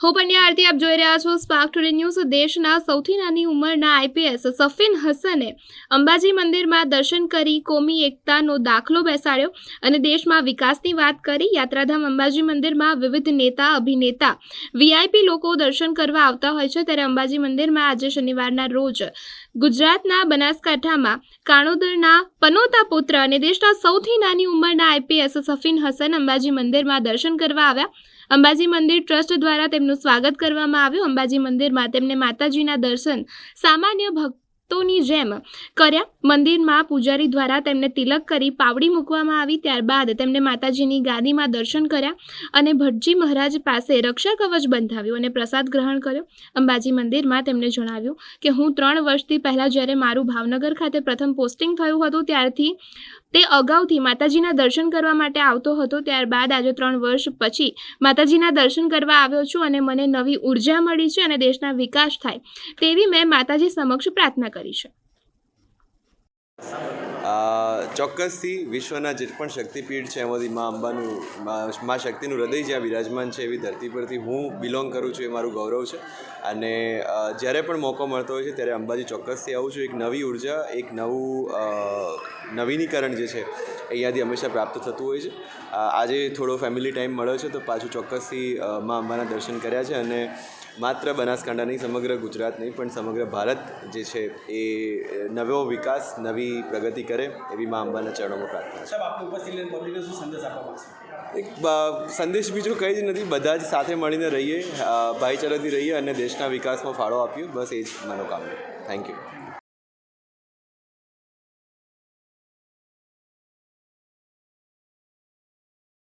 હું પંડ્યા આરતી આપ જોઈ રહ્યા છો સ્પાર્ક ટુડે ન્યૂઝ દેશના સૌથી નાની ઉંમરના આઈપીએસ સફીન હસને અંબાજી મંદિરમાં દર્શન કરી કોમી એકતાનો દાખલો બેસાડ્યો અને દેશમાં વિકાસની વાત કરી. યાત્રાધામ અંબાજી મંદિરમાં વિવિધ નેતા, અભિનેતા, વીઆઈપી લોકો દર્શન કરવા આવતા હોય છે. ત્યારે અંબાજી મંદિરમાં આજે શનિવારના રોજ ગુજરાતના બનાસકાંઠામાં કાણોદરના પનોતા પુત્ર અને દેશના સૌથી નાની ઉંમરના આઈપીએસ સફીન હસન અંબાજી મંદિરમાં દર્શન કરવા આવ્યા. અંબાજી મંદિર ટ્રસ્ટ દ્વારા તેમનું સ્વાગત કરવામાં આવ્યું. અંબાજી મંદિરમાં તેમને માતાજીના દર્શન સામાન્ય ભક્તોની જેમ કર્યા. મંદિરમાં પૂજારી દ્વારા તેમને તિલક કરી પાવડી મૂકવામાં આવી. ત્યારબાદ તેમને માતાજીની ગાદીમાં દર્શન કર્યા અને ભટજી મહારાજ પાસે રક્ષા કવચ બંધાવ્યું અને પ્રસાદ ગ્રહણ કર્યો. અંબાજી મંદિરમાં તેમણે જણાવ્યું કે, હું ત્રણ વર્ષથી પહેલાં જ્યારે મારું ભાવનગર ખાતે પ્રથમ પોસ્ટિંગ થયું હતું, ત્યારથી તે અગાઉથી માતાજીના દર્શન કરવા માટે આવતો હતો, ત્યારબાદ આજે ત્રણ વર્ષ પછી માતાજીના દર્શન કરવા આવ્યો છું અને મને નવી ઊર્જા મળી છે અને દેશના વિકાસ થાય, તેવી મેં માતાજી સમક્ષ પ્રાર્થના કરી છે. ચોક્કસથી વિશ્વના જે પણ શક્તિપીઠ છે એમાંથી મા અંબાનું, મા- શક્તિનું હૃદય જ્યાં બિરાજમાન છે એવી ધરતી પરથી હું બિલોંગ કરું છું એ મારું ગૌરવ છે. અને જ્યારે પણ મોકો મળતો હોય છે ત્યારે અંબાજી ચોક્કસથી આવું છું. એક નવી ઊર્જા, એક નવું નવીનીકરણ જે છે અહીંયાથી હંમેશા પ્રાપ્ત થતું હોય છે. આજે થોડો ફેમિલી ટાઈમ મળ્યો છે તો પાછું ચોક્કસથી મા અંબાના દર્શન કર્યા છે અને માત્ર બનાસકાંઠા નહીં સમગ્ર ગુજરાત નહીં પણ સમગ્ર ભારત જે છે એ નવો વિકાસ નવી પ્રગતિ કરે એવી મા અંબાના ચરણોમાં પ્રાર્થના છે. એક સંદેશ બીજો કંઈ જ નથી. બધા જ સાથે મળીને રહીએ ભાઈચારાથી રહીએ અને દેશના વિકાસમાં ફાળો આપ્યો બસ એ જ મનોકામના. Thank you